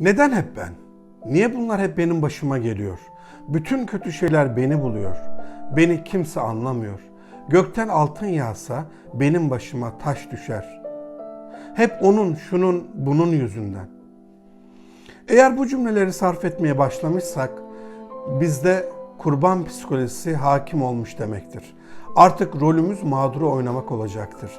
Neden hep ben? Niye bunlar hep benim başıma geliyor? Bütün kötü şeyler beni buluyor. Beni kimse anlamıyor. Gökten altın yağsa benim başıma taş düşer. Hep onun, şunun, bunun yüzünden. Eğer bu cümleleri sarf etmeye başlamışsak bizde kurban psikolojisi hakim olmuş demektir. Artık rolümüz mağduru oynamak olacaktır.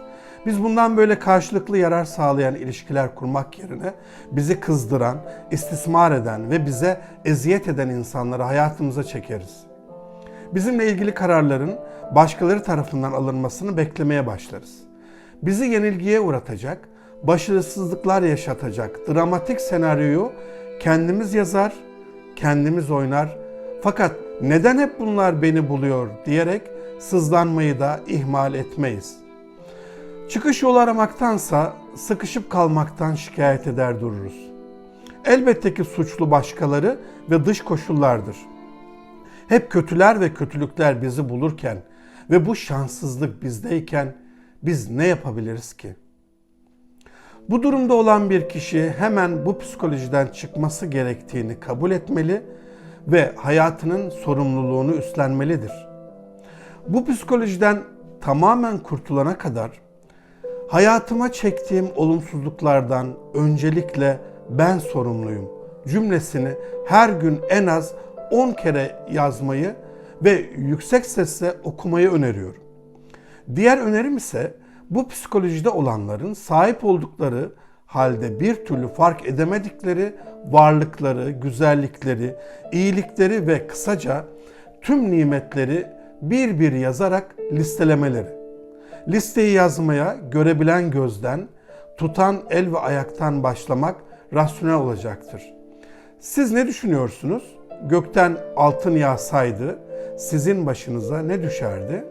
Biz bundan böyle karşılıklı yarar sağlayan ilişkiler kurmak yerine bizi kızdıran, istismar eden ve bize eziyet eden insanları hayatımıza çekeriz. Bizimle ilgili kararların başkaları tarafından alınmasını beklemeye başlarız. Bizi yenilgiye uğratacak, başarısızlıklar yaşatacak dramatik senaryoyu kendimiz yazar, kendimiz oynar. Fakat neden hep bunlar beni buluyor diyerek sızlanmayı da ihmal etmeyiz. Çıkış yolu aramaktansa sıkışıp kalmaktan şikayet eder dururuz. Elbette ki suçlu başkaları ve dış koşullardır. Hep kötüler ve kötülükler bizi bulurken ve bu şanssızlık bizdeyken biz ne yapabiliriz ki? Bu durumda olan bir kişi hemen bu psikolojiden çıkması gerektiğini kabul etmeli ve hayatının sorumluluğunu üstlenmelidir. Bu psikolojiden tamamen kurtulana kadar hayatıma çektiğim olumsuzluklardan öncelikle ben sorumluyum cümlesini her gün en az 10 kere yazmayı ve yüksek sesle okumayı öneriyorum. Diğer önerim ise bu psikolojide olanların sahip oldukları halde bir türlü fark edemedikleri varlıkları, güzellikleri, iyilikleri ve kısaca tüm nimetleri bir bir yazarak listelemeleri. Listeyi yazmaya görebilen gözden, tutan el ve ayaktan başlamak rasyonel olacaktır. Siz ne düşünüyorsunuz? Gökten altın yağsaydı sizin başınıza ne düşerdi?